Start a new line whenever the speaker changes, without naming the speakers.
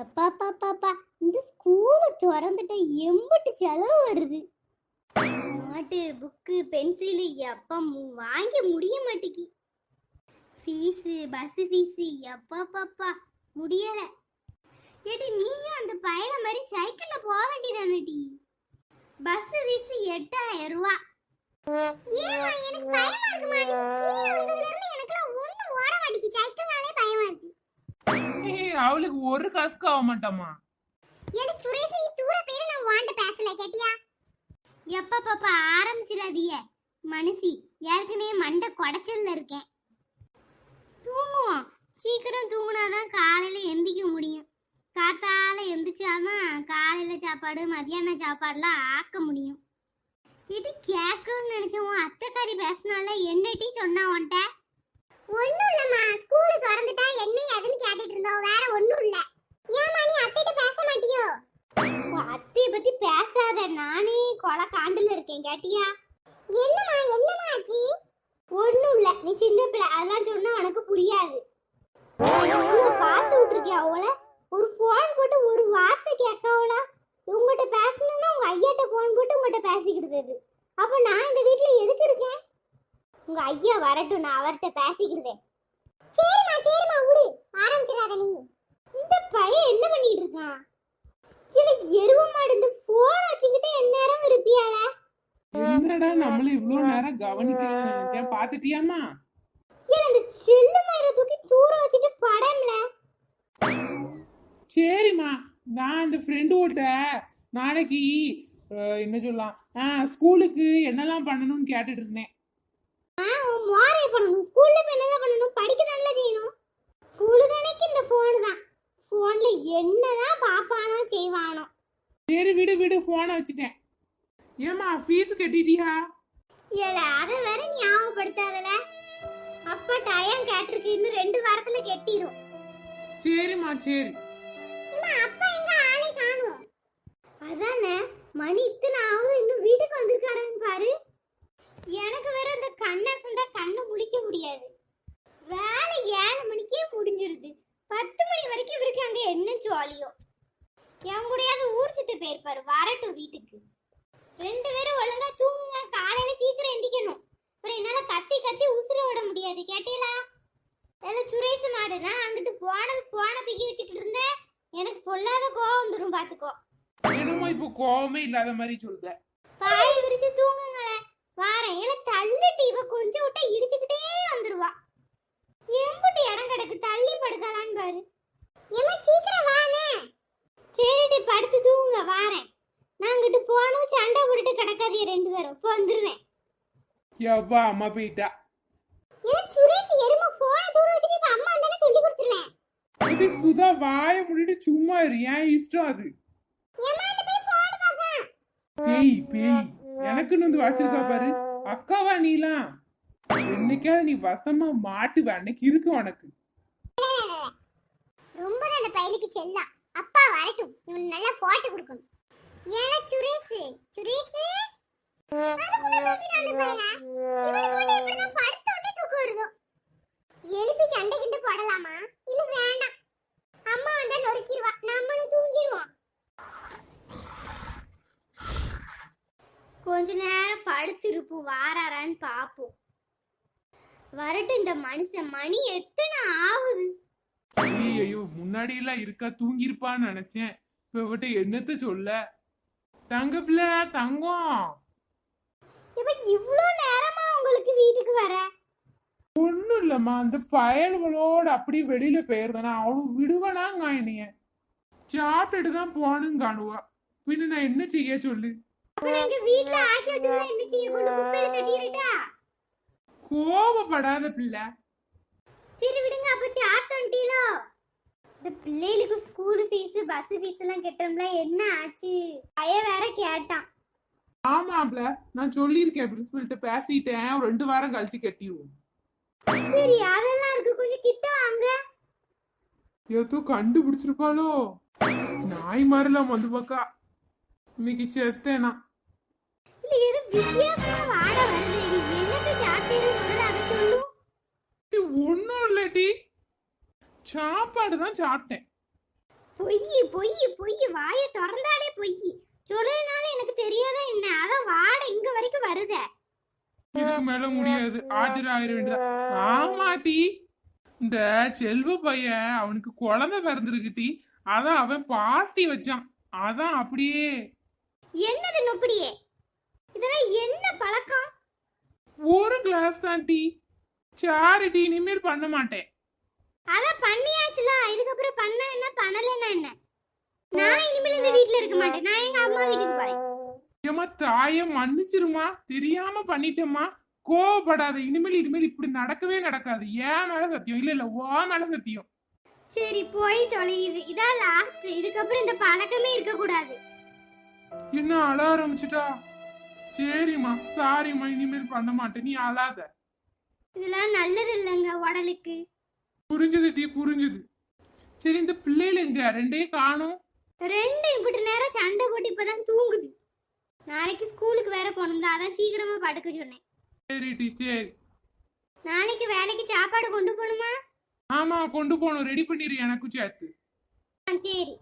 எப்பா பாப்பாப்பா இந்த ஸ்கூலை திறந்துட்ட எம்பிட்டு செலவு வருது? நோட்டு புக்கு பென்சிலு எப்பா வாங்க வாங்கி முடிய மாட்டேங்கி ஃபீஸு பஸ் ஃபீஸு எப்பா பாப்பா முடியலை. ஏடி நீயும் அந்த பயல மாதிரி சைக்கிளில் போக வேண்டியதானடி? பஸ் ஃபீஸு எட்டாயிரம் ரூபா. ஏமா எனக்கு பயமா இருக்குமா நீ கீழே
அவளுக்கு ஒரு காசுக்கு ஆக மாட்டாமா
ஏழு சுரேஷ் நீ தூர பேரு நான் வாண்ட பேசல கேட்டியா? எப்ப பாப்பா ஆரம்பிச்சிடாதீய மனுஷி. ஏற்கனவே மண்டை குடைச்சல்ல இருக்கேன். தூங்குவோம். சீக்கிரம் தூங்குனாதான் காலையில எந்திக்க முடியும். காத்தால எந்திரிச்சாதான் காலையில சாப்பாடு மதியான சாப்பாடுலாம் ஆக்க முடியும். இது கேட்கணும்னு நினைச்சேன் உன் அத்தைக்காரி பேசினால என்னட்டி சொன்னா உன்ட்ட ஒண்ணும் இல்லம்மா ஸ்கூல் திறந்துட்டா என்ன ஏதுன்னு கேட்டுட்டு இருந்தோம் வேற கொலை காண்டில் இருக்கேன் கேட்டியா? என்னம்மா என்னம்மா ஆச்சு? ஒன்றும் இல்லை நீ சின்ன பிள்ளை அதெல்லாம் சொன்னா உனக்கு புரியாது. பார்த்து விட்டுருக்கியா அவள? ஒரு ஃபோன் போட்டு ஒரு வார்த்தை கேட்கவளா? உங்கள்கிட்ட பேசணும்னா உங்க ஐயாட்ட ஃபோன் போட்டு உங்ககிட்ட பேசிக்கிடுது அப்போ நான் இந்த வீட்ல எதுக்கு இருக்கேன்? உங்க ஐயா வரட்டும் நான் அவர்கிட்ட பேசிக்கிடுதேன் சரிம்மா சரிம்மா விடு. ஆரம்பிச்சிடாத நீ. இந்த பையன் என்ன பண்ணிட்டு இருக்கான்? எனக்கு எருவ மாடு இந்த ஃபோன் வச்சு
என்னடா நம்மள இவ்வளவு நேரம் கவனிக்கலன்னு நினைச்சேன். பாத்துட்டியாமா
இந்த செல்லு மயிரை தூக்கி தூர வச்சுட்டு படம்ல.
சரிம்மா. நான் அந்த ஃப்ரெண்டோட நாளைக்கு என்ன சொல்லலாம் ஆ ஸ்கூலுக்கு என்னெல்லாம் பண்ணணும்னு கேட்டுட்டு இருந்தேன்.
ஆ உன் மோரை பண்ணணும். ஸ்கூல்ல போய் என்னதான் பண்ணணும்? படிக்க நல்லா செய்யணும். ஸ்கூலு தானேக்கு இந்த போன் தான். போன்ல என்னதான் பாப்பானோ செய்வானோ.
சரி விடு விடு போனை வச்சுட்டேன். ஏமா ஃபீஸ் கட்டிட்டியா?
ஏல அதை வேற ஞாபகப்படுத்தாதல. அப்பா டயம் கேட்டிருக்கு இன்னும் ரெண்டு வாரத்துல கெட்டிரும்.
சரிம்மா சரி.
அப்பா எங்க ஆளே காணோம் அதானே மணி இத்தனை ஆகுது இன்னும் வீட்டுக்கு வந்திருக்காருன்னு பாரு. எனக்கு வேற இந்த கண்ணை சந்தா கண்ணை முழிக்க முடியாது. வேலை ஏழு மணிக்கே முடிஞ்சிருது. பத்து மணி வரைக்கும் இவருக்கு அங்க என்ன ஜாலியோ என் கூடயாவது ஊர் சுத்த போயிருப்பாரு வரட்டும் வீட்டுக்கு. ரெண்டு பேரும் ஒழுங்கா தூங்குங்க. காலையில சீக்கிரம் எந்திக்கணும். அப்புறம் என்னால கத்தி கத்தி உசுர விட முடியாது. கேட்டீங்களா? எல்லாம் சுரேஷ் மாடு நான் அங்கிட்டு போனது போன தூக்கி வச்சுக்கிட்டு இருந்தேன். எனக்கு பொல்லாத கோவம் வந்துடும் பாத்துக்கோ
என்னமோ இப்போ கோவமே இல்லாத மாதிரி சொல்லுத
பாய் விரிச்சு தூங்குங்களே. வாரேன். இல்ல தள்ளிட்டு இவ கொஞ்சம் விட்டா இடிச்சுக்கிட்டே வந்துருவா. எம்புட்டு இடம் கிடக்கு தள்ளி படுக்கலான்னு பாரு. ஏமா சீக்கிரம் வானே. சரிடி படுத்து தூங்குங்க. வாரேன். நான் அங்கிட்டு போனோம் சண்டை போட்டுட்டு கிடக்காதீங்க ரெண்டு பேரும். இப்போ வந்துருவேன்.
எவ்வா அம்மா போயிட்டா?
ஏன் சுரேஷ் எருமை போன தூரம் வச்சுட்டு இப்ப அம்மா வந்தானே சொல்லி கொடுத்துருவேன்.
இது சுதா வாய முடிட்டு சும்மா இரு. ஏன் இஷ்டம் அது?
ஏமா அந்த போய் போன பாப்பா
பேய் பேய். எனக்குன்னு வந்து வச்சிருக்கா பாரு. அக்காவா நீலாம் என்னைக்காவது நீ வசமா மாட்டுவ. அன்னைக்கு இருக்கு உனக்கு.
ரொம்ப தான் அந்த பயலுக்கு செல்லம் அப்பா வரட்டும். இவன் நல்லா போட்டு கொடுக்கணும் ஏன்னா சுரேஷ் சுரேஷ் அதுக்குள்ள தூக்கிட்டான் அந்த பயல இவனுக்கு மட்டும் எப்படிதான் படுத்த உடனே தூக்கம் வருதோ எழுப்பி சண்டை கிண்டு போடலாமா இல்ல வேண்டாம் அம்மா வந்தா நொறுக்கிடுவா நம்மளும் தூங்கிடுவோம் கொஞ்ச நேரம் படுத்திருப்போம். வாராரான்னு பாப்போம். வரட்டும் இந்த மனுஷன். மணி எத்தனை ஆகுது?
ஐயோ முன்னாடி எல்லாம் இருக்கா தூங்கிருப்பான்னு நினைச்சேன். இப்ப என்னத்த சொல்ல? தங்க பிள்ளை தங்கம்.
இப்ப இவ்ளோ நேரமா உங்களுக்கு வீட்டுக்கு வர?
ஒண்ணும் இல்லம்மா அந்த பயல்களோட அப்படியே வெளியில போயிருந்தானா அவனும் விடுவானாங்க என்னைய. சாப்பிட்டுட்டு தான் போனும் காணுவா பின்ன நான் என்ன செய்ய சொல்லு?
நாங்க வீட்ல ஆக்கி வச்சதை என்ன செய்ய கொண்டு குப்பையில தட்டிரட்டா
கோபப்படாத பிள்ளை.
சரி விடுங்க அப்ப சாப்பிட்டு வந்துட்டீங்களோ இந்த பிள்ளைகளுக்கு ஸ்கூல் ஃபீஸ் பஸ் ஃபீஸ் எல்லாம் கட்டணும்ல என்ன ஆச்சு? பைய வேற கேட்டான்.
ஆமாப்ல நான் சொல்லியிருக்கேன் பிரின்சிபல்கிட்ட பேசிட்டேன் ரெண்டு வாரம் கழிச்சு கட்டிடுவோம்.
சரி அதெல்லாம் இருக்கு கொஞ்சம் கிட்ட வாங்க.
ஏதோ கண்டுபிடிச்சிருப்பாளோ? நாய் மாதிரிலாம் வந்து பக்கா இன்னைக்கு செத்தேனா?
இல்ல ஏதோ வித்தியாசமா வாட வருது. என்னத்த சாப்பிட்டீங்க முதல்ல அதை சொல்லும்
ஒன்றும் இல்லடி. சாப்பாடு தான் சாப்பிட்டேன்.
பொய் பொய் பொய். வாயை திறந்தாலே பொய். சொல்லனால எனக்கு தெரியாதா என்ன? அதான் வாடை இங்க வரைக்கும் வருதே.
இதுக்கு மேல முடியாது. ஆஜர் ஆயிர வேண்டியதா? ஆமாட்டி இந்த செல்வ பையன் அவனுக்கு குழந்தை பிறந்திருக்குட்டி அதான் அவன் பார்ட்டி வச்சான். அதான் அப்படியே.
என்னது நொப்படியே? இதெல்லாம் என்ன பழக்கம்?
ஒரு கிளாஸ் தான் டீ. சாரிட்டி இனிமேல் பண்ண மாட்டேன்.
அதான் பண்ணியாச்சுல. இதுக்கப்புறம் பண்ணா என்ன? பண்ணலன்னா என்ன? நான் இனிமேல் இந்த வீட்ல இருக்க மாட்டேன். நான் எங்க அம்மா வீட்டுக்கு போறேன்.
ஏமா தாய மன்னிச்சிருமா? தெரியாம பண்ணிட்டேம்மா. கோவப்படாத. இனிமேல் இனிமேல் இப்படி நடக்கவே நடக்காது. ஏன் மேல சத்தியம்? இல்ல இல்ல ஓ மேல சத்தியம்.
சரி போய் தொலையுது. இதான் லாஸ்ட் இதுக்கப்புறம் இந்த பழக்கமே இருக்க கூடாது
என்ன அழ ஆரம்பிச்சிட்டா? சரிம்மா சாரிம்மா இனிமேல் பண்ண மாட்டேன் நீ அழாத.
இதெல்லாம் நல்லது இல்லைங்க உடலுக்கு.
புரிஞ்சது டீ புரிஞ்சுது. சரி இந்த பிள்ளைகள் எங்க? ரெண்டையும் காணும்.
ரெண்டு இப்படி நேரம் சண்டை போட்டு இப்பதான் தூங்குது. நாளைக்கு ஸ்கூலுக்கு வேற போகணும்ல அதான் சீக்கிரமா படுக்க சொன்னேன்.
சரி டீ சரி.
நாளைக்கு வேலைக்கு சாப்பாடு கொண்டு போகணுமா?
ஆமா கொண்டு போகணும். ரெடி பண்ணிடு எனக்கும் சேர்த்து.
ஆ, சரி.